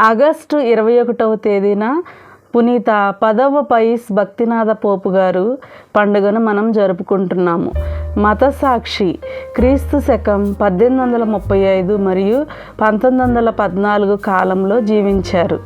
August ఇరవై ఒకటవ తేదీన పునీత పదవ పైస్ భక్తినాథ పోపు గారు పండుగను మనం జరుపుకుంటున్నాము. మత సాక్షి క్రీస్తు శకం పద్దెనిమిది వందల ముప్పై ఐదు మరియు పంతొమ్మిది వందల పద్నాలుగు కాలంలో జీవించారు.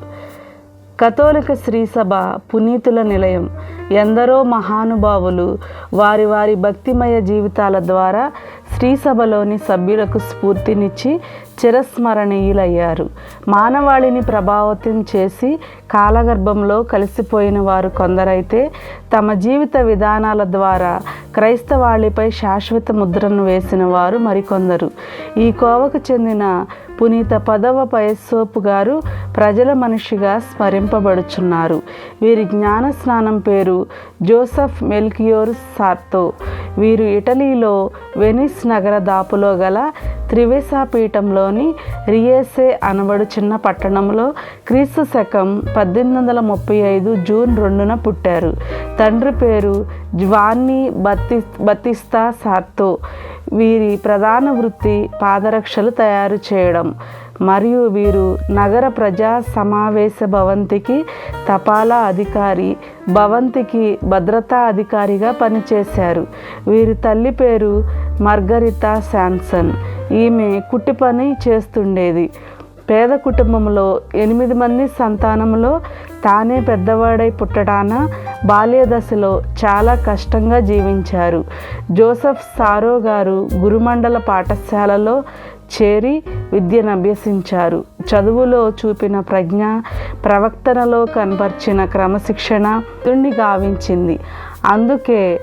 కథోలిక శ్రీసభ పునీతుల నిలయం ఎందరో మహానుభావులు వారి వారి భక్తిమయ జీవితాల ద్వారా శ్రీసభలోని సభ్యులకు స్ఫూర్తినిచ్చి చిరస్మరణీయులయ్యారు. మానవాళిని ప్రభావితం చేసి కాలగర్భంలో కలిసిపోయిన వారు కొందరైతే తమ జీవిత విధానాల ద్వారా క్రైస్తవాళిపై శాశ్వత ముద్రను వేసిన వారు మరికొందరు. ఈ కోవకు చెందిన పునీత పదవ పయస్సోపు గారు ప్రజల మనిషిగా స్మరింపబడుచున్నారు. వీరి జ్ఞాన స్నానం పేరు జోసఫ్ మెల్కియోర్ సార్తో. వీరు ఇటలీలో వెనిస్ నగర దాపులో గల త్రివేసా పీఠంలోని రియేసే అనబడు చిన్న పట్టణంలో క్రీస్తు శకం పద్దెనిమిది వందల ముప్పై ఐదు జూన్ రెండున పుట్టారు. తండ్రి పేరు జ్వాన్ని బత్తి బతిస్తా సార్తో. వీరి ప్రధాన వృత్తి పాదరక్షలు తయారు చేయడం. మరియు వీరు నగర ప్రజా సమావేశ భవంతికి తపాలా అధికారి భవంతికి భద్రతా అధికారిగా పనిచేశారు. వీరి తల్లి పేరు మార్గరితా శాంసన్ ఈమె కుట్టి పని చేస్తుండేది. పేద కుటుంబంలో ఎనిమిది మంది సంతానంలో తానే పెద్దవాడై పుట్టడాన బాల్య దశలో చాలా కష్టంగా జీవించారు. జోసెఫ్ సారో గారు గురుమండల పాఠశాలలో చేరి విద్యను అభ్యసించారు. చదువులో చూపిన ప్రజ్ఞ ప్రవక్తనలో కనపరిచిన క్రమశిక్షణ తుండి గావించింది. అందుకే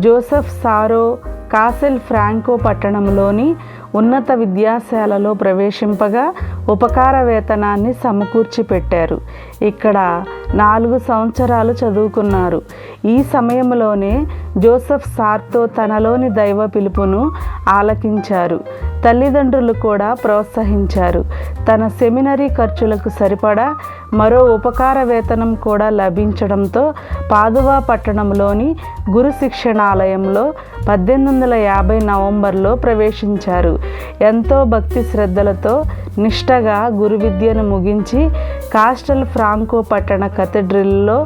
జోసెఫ్ సారో కాసెల్ ఫ్రాంకో పట్టణంలోని ఉన్నత విద్యాశాలలో ప్రవేశింపగా ఉపకార వేతనాన్ని సమకూర్చి పెట్టారు ఇక్కడ నాలుగు సంవత్సరాలు చదువుకున్నారు. ఈ సమయంలోనే జోసెఫ్ సార్తో తనలోని దైవ పిలుపును ఆలకించారు. తల్లిదండ్రులు కూడా ప్రోత్సహించారు. తన సెమినరీ ఖర్చులకు సరిపడా మరో ఉపకార వేతనం కూడా లభించడంతో పాదువా పట్టణంలోని గురు శిక్షణాలయంలో పద్దెనిమిది వందల యాభై నవంబర్లో ప్రవేశించారు. ఎంతో భక్తి శ్రద్ధలతో నిష్టగా గురు విద్యను ముగించి కాస్టల్ ఫ్రాంకో పట్టణ కథడ్రిల్లో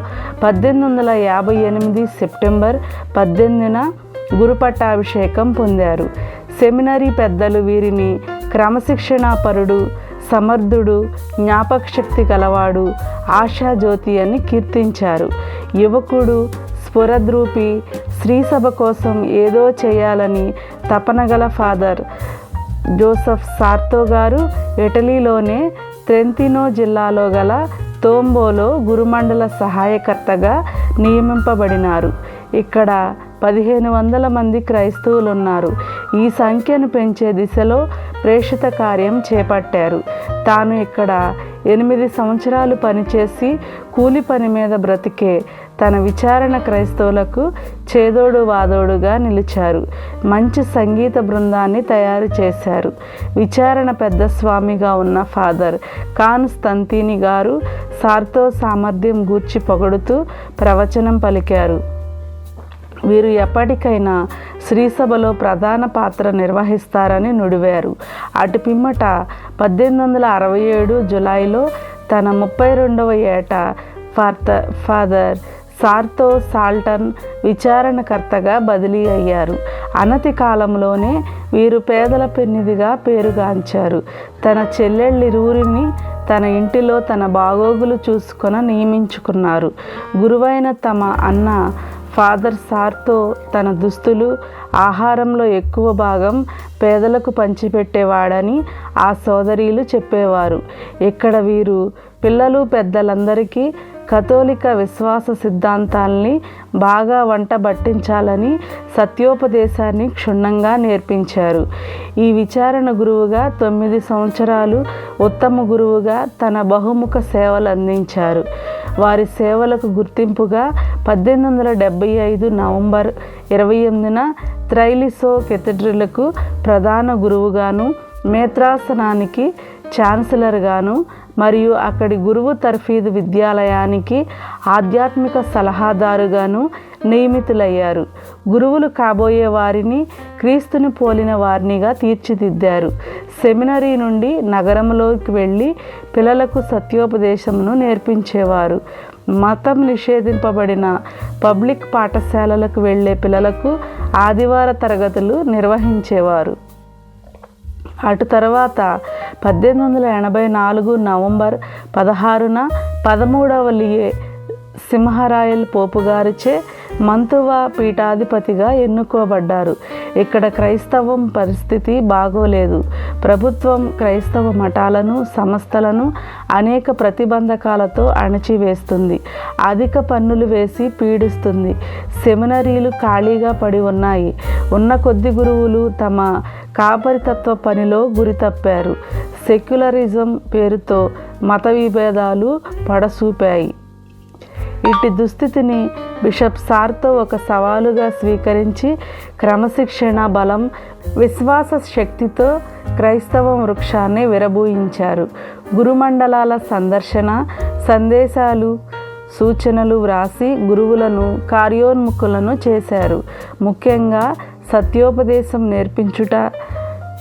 పద్దెనిమిది వందల యాభై ఎనిమిది సెప్టెంబర్ పద్దెనిమిదిన గురుపట్టాభిషేకం పొందారు. సెమినరీ పెద్దలు వీరిని క్రమశిక్షణాపరుడు సమర్థుడు జ్ఞాపకశక్తి గలవాడు ఆశాజ్యోతి అని కీర్తించారు. యువకుడు స్ఫురద్రూపి శ్రీసభ కోసం ఏదో చేయాలని తపనగల ఫాదర్ జోసఫ్ సార్తో గారు ఇటలీలోనే ట్రెంతినో జిల్లాలో గల తోంబోలో గురుమండల సహాయకర్తగా నియమింపబడినారు. ఇక్కడ పదిహేను వందల మంది క్రైస్తవులు ఉన్నారు ఈ సంఖ్యను పెంచే దిశలో ప్రేషిత కార్యం చేపట్టారు. తాను ఇక్కడ ఎనిమిది సంవత్సరాలు పనిచేసి కూలి పని మీద బ్రతికే తన విచారణ క్రైస్తవులకు చేదోడు వాదోడుగా నిలిచారు. మంచి సంగీత బృందాన్ని తయారు చేశారు. విచారణ పెద్ద స్వామిగా ఉన్న ఫాదర్ కాన్స్తంతీని గారు సార్తో సామర్థ్యం గూర్చి పొగడుతూ ప్రవచనం పలికారు. వీరు ఎప్పటికైనా శ్రీసభలో ప్రధాన పాత్ర నిర్వహిస్తారని నుడివారు. అటు పిమ్మట పద్దెనిమిది వందల అరవై ఏడు జులైలో తన ముప్పై రెండవ ఏట ఫార్త ఫాదర్ సార్తో సాల్టన్ విచారణకర్తగా బదిలీ అయ్యారు. అనతి కాలంలోనే వీరు పేదల పెన్నిదిగా పేరుగాంచారు. తన చెల్లెళ్ళిరువురిని తన ఇంటిలో తన బాగోగులు చూసుకొని నియమించుకున్నారు. గురువైన తమ అన్న ఫాదర్ సార్తో తన దుస్తులు ఆహారంలో ఎక్కువ భాగం పేదలకు పంచిపెట్టేవాడని ఆ సోదరీలు చెప్పేవారు. ఇక్కడ వీరు పిల్లలు పెద్దలందరికీ కథోలిక విశ్వాస సిద్ధాంతాల్ని బాగా వంట బట్టించాలని సత్యోపదేశాన్ని క్షుణ్ణంగా నేర్పించారు. ఈ విచారణ గురువుగా తొమ్మిది సంవత్సరాలు ఉత్తమ గురువుగా తన బహుముఖ సేవలు అందించారు వారి సేవలకు గుర్తింపుగా పద్దెనిమిది వందల డెబ్భై ఐదు నవంబర్ ఇరవై ఎనిమిదిన త్రైలిసో కెథడ్రిలకు ప్రధాన గురువుగాను మేత్రాసనానికి ఛాన్సలర్గాను మరియు అక్కడి గురువు తర్ఫీదు విద్యాలయానికి ఆధ్యాత్మిక సలహాదారుగాను నియమితులయ్యారు. గురువులు కాబోయే వారిని క్రీస్తుని పోలిన వారినిగా తీర్చిదిద్దారు. సెమినరీ నుండి నగరంలోకి వెళ్ళి పిల్లలకు సత్యోపదేశమును నేర్పించేవారు. మతం నిషేధింపబడిన పబ్లిక్ పాఠశాలలకు వెళ్ళే పిల్లలకు ఆదివార తరగతులు నిర్వహించేవారు. అటు తర్వాత పద్దెనిమిది వందల ఎనభై నాలుగు నవంబర్ పదహారున పదమూడవ లియే సింహరాయల్ పోపు గారిచే మంతువ పీఠాధిపతిగా ఎన్నుకోబడ్డారు. ఇక్కడ క్రైస్తవం పరిస్థితి బాగోలేదు. ప్రభుత్వం క్రైస్తవ మఠాలను సంస్థలను అనేక ప్రతిబంధకాలతో అణచివేస్తుంది. అధిక పన్నులు వేసి పీడిస్తుంది. సెమినరీలు ఖాళీగా పడి ఉన్నాయి. ఉన్న కొద్ది గురువులు తమ కాపరితత్వ పనిలో గురి తప్పారు. సెక్యులరిజం పేరుతో మత విభేదాలు పడసూపాయి. ఇట్టి దుస్థితిని బిషప్ సార్తో ఒక సవాలుగా స్వీకరించి క్రమశిక్షణ బలం విశ్వాస శక్తితో క్రైస్తవ వృక్షాన్ని విరబూయించారు. గురుమండలాల సందర్శన సందేశాలు సూచనలు వ్రాసి గురువులను కార్యోన్ముఖులను చేశారు. ముఖ్యంగా సత్యోపదేశం నేర్పించుట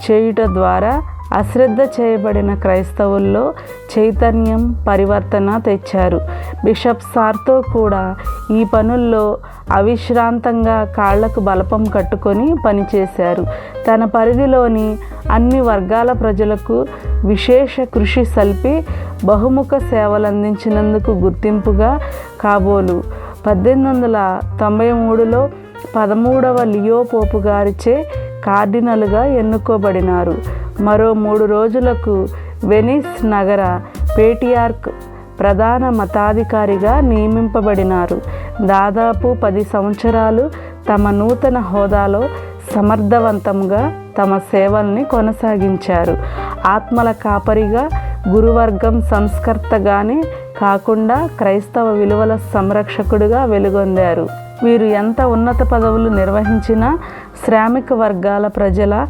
చేయుట ద్వారా అశ్రద్ధ చేయబడిన క్రైస్తవుల్లో చైతన్యం పరివర్తన తెచ్చారు. బిషప్ సార్తో కూడా ఈ పనుల్లో అవిశ్రాంతంగా కాళ్ళకు బలపం కట్టుకొని పనిచేశారు. తన పరిధిలోని అన్ని వర్గాల ప్రజలకు విశేష కృషి సల్పి బహుముఖ సేవలందించినందుకు గుర్తింపుగా కాబోలు. పద్దెనిమిది వందల తొంభై మూడులో పదమూడవ లియో పోపు గారిచే కార్డినల్గా ఎన్నుకోబడినారు. మరో మూడు రోజులకు వెనిస్ నగర పేటియార్క్ ప్రధాన మతాధికారిగా నియమింపబడినారు. దాదాపు పది సంవత్సరాలు తమ నూతన హోదాలో సమర్థవంతంగా తమ సేవల్ని కొనసాగించారు. ఆత్మల కాపరిగా గురువర్గం సంస్కర్తగానే కాకుండా క్రైస్తవ విలువల సంరక్షకుడిగా వెలుగొందారు. వీరు ఎంత ఉన్నత పదవులు నిర్వహించినా శ్రామిక వర్గాల ప్రజల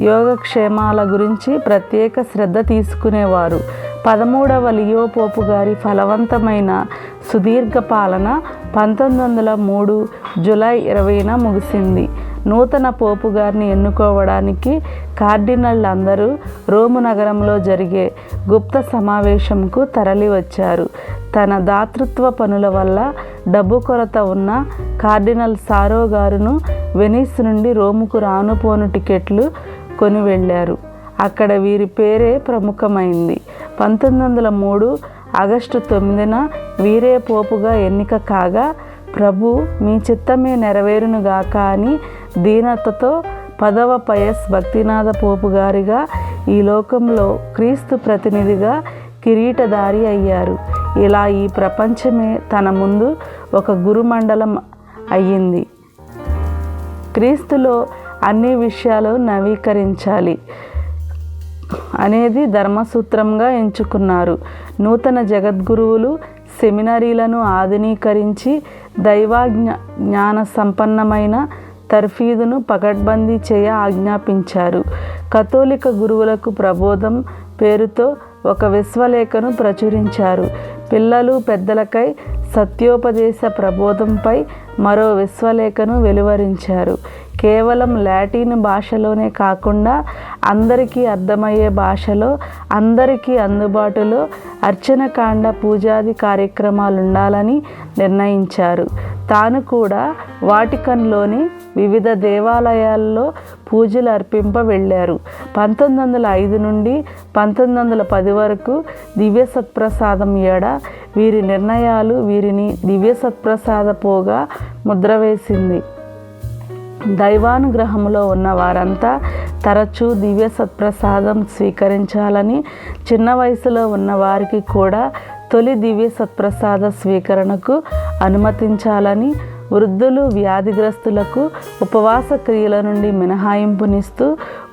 యోగక్షేమాల గురించి ప్రత్యేక శ్రద్ధ తీసుకునేవారు. పదమూడవ లియో పోపు గారి ఫలవంతమైన సుదీర్ఘ పాలన పంతొమ్మిది వందల మూడు జులై ఇరవైన ముగిసింది. నూతన పోపు గారిని ఎన్నుకోవడానికి కార్డినల్ అందరూ రోము నగరంలో జరిగే గుప్త సమావేశంకు తరలివచ్చారు. తన దాతృత్వ పనుల వల్ల డబ్బు కొరత ఉన్న కార్డినల్ సారో గారును వెనీస్ నుండి రోముకు రానుపోను టికెట్లు కొని వెళ్ళారు. అక్కడ వీరి పేరే ప్రముఖమైంది. పంతొమ్మిది వందల మూడు ఆగస్టు తొమ్మిదిన వీరే పోపుగా ఎన్నిక కాగా ప్రభు మీ చిత్తమే నెరవేరునుగాక అని దీనతతో పదవ పయస్ భక్తినాథ పోపు గారిగా ఈ లోకంలో క్రీస్తు ప్రతినిధిగా కిరీటధారి అయ్యారు. ఇలా ఈ ప్రపంచమే తన ముందు ఒక గురుమండలం అయ్యింది. క్రీస్తులో అన్ని విషయాలు నవీకరించాలి అనేది ధర్మసూత్రంగా ఎంచుకున్నారు. నూతన జగద్గురువులు సెమినరీలను ఆధునీకరించి దైవాజ్ఞ జ్ఞాన సంపన్నమైన తర్ఫీదును పకడ్బందీ చేయ ఆజ్ఞాపించారు. కథోలిక గురువులకు ప్రబోధం పేరుతో ఒక విశ్వలేఖను ప్రచురించారు. పిల్లలు పెద్దలకై సత్యోపదేశ ప్రబోధంపై మరో విశ్వలేఖను వెలువరించారు. కేవలం లాటిన్ భాషలోనే కాకుండా అందరికీ అర్థమయ్యే భాషలో అందరికీ అందుబాటులో అర్చనకాండ పూజాది కార్యక్రమాలు ఉండాలని నిర్ణయించారు. తాను కూడా వాటికన్లోని వివిధ దేవాలయాల్లో పూజలు అర్పింప వెళ్ళారు. పంతొమ్మిది వందల ఐదు నుండి పంతొమ్మిది వందల పది వరకు దివ్య సత్ప్రసాదం ఏడ వీరి నిర్ణయాలు వీరిని దివ్య సత్ప్రసాద పోగా ముద్ర వేసింది. దైవానుగ్రహంలో ఉన్న వారంతా తరచూ దివ్య సత్ప్రసాదం స్వీకరించాలని చిన్న వయసులో ఉన్న వారికి కూడా తొలి దివ్య సత్ప్రసాద స్వీకరణకు అనుమతించాలని వృద్ధులు వ్యాధిగ్రస్తులకు ఉపవాస క్రియల నుండి మినహాయింపునిస్తూ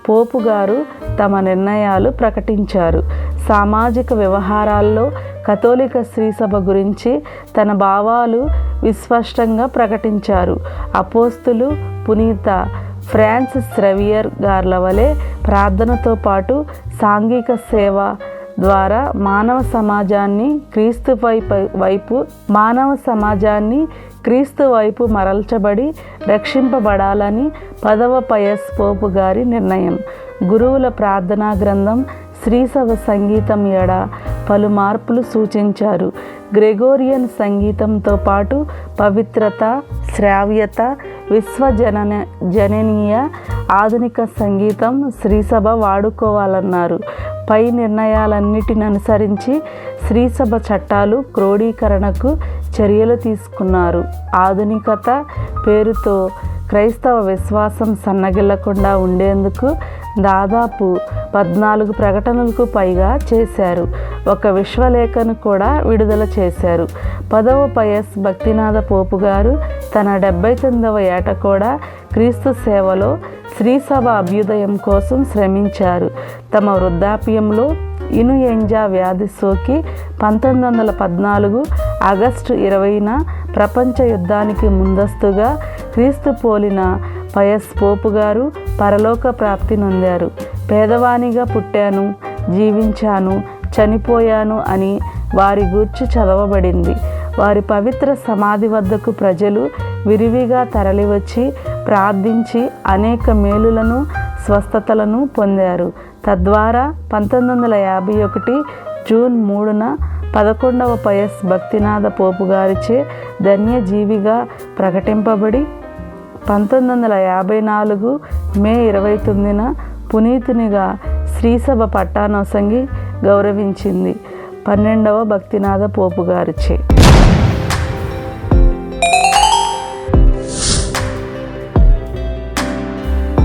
పోపు గారు తమ నిర్ణయాలు ప్రకటించారు. సామాజిక వ్యవహారాల్లో కథోలిక శ్రీసభ గురించి తన భావాలు విస్పష్టంగా ప్రకటించారు. అపోస్తులు పునీత ఫ్రాన్సిస్ రవియర్ గార్ల వలె ప్రార్థనతో పాటు సాంఘిక సేవ ద్వారా మానవ సమాజాన్ని క్రీస్తు వైపు వైపు మానవ సమాజాన్ని క్రీస్తు వైపు మరల్చబడి రక్షింపబడాలని పదవ పయస్ పోపు గారి నిర్ణయం. గురువుల ప్రార్థనా గ్రంథం శ్రీసభ సంగీతం ఎడ పలు మార్పులు సూచించారు. గ్రెగోరియన్ సంగీతంతో పాటు పవిత్రత శ్రావ్యత విశ్వజనన జననీయ ఆధునిక సంగీతం శ్రీసభ వాడుకోవాలన్నారు. పై నిర్ణయాలన్నిటిని అనుసరించి శ్రీసభ చట్టాలు క్రోడీకరణకు చర్యలు తీసుకున్నారు. ఆధునికత పేరుతో క్రైస్తవ విశ్వాసం సన్నగిల్లకుండా ఉండేందుకు దాదాపు పద్నాలుగు ప్రకటనలకు పైగా చేశారు. ఒక విశ్వలేఖను కూడా విడుదల చేశారు. పదవ పయస్ భక్తినాథ పోపు గారు తన డెబ్బై తొమ్మిదవ ఏట కూడా క్రీస్తు సేవలో శ్రీసభ అభ్యుదయం కోసం శ్రమించారు. తమ వృద్ధాప్యంలో ఇనుయంజా వ్యాధి సోకి పంతొమ్మిది వందల పద్నాలుగు ఆగస్టు ఇరవైన ప్రపంచ యుద్ధానికి ముందస్తుగా క్రీస్తు పోలిన పయస్ పోపు గారు పరలోక ప్రాప్తి నొందారు. పేదవానిగా పుట్టాను జీవించాను చనిపోయాను అని వారి గూర్చి చదవబడింది. వారి పవిత్ర సమాధి వద్దకు ప్రజలు విరివిగా తరలివచ్చి ప్రార్థించి అనేక మేలులను స్వస్థతలను పొందారు. తద్వారా పంతొమ్మిది వందల యాభై ఒకటి జూన్ మూడున పదకొండవ పయస్ భక్తినాథ పోపు గారిచే ధన్యజీవిగా ప్రకటింపబడి పంతొమ్మిది వందల యాభై నాలుగు మే ఇరవై తొమ్మిదిన పునీతునిగా శ్రీసభ పట్టానొసంగి గౌరవించింది. పన్నెండవ భక్తినాథ పోపు గారిచే.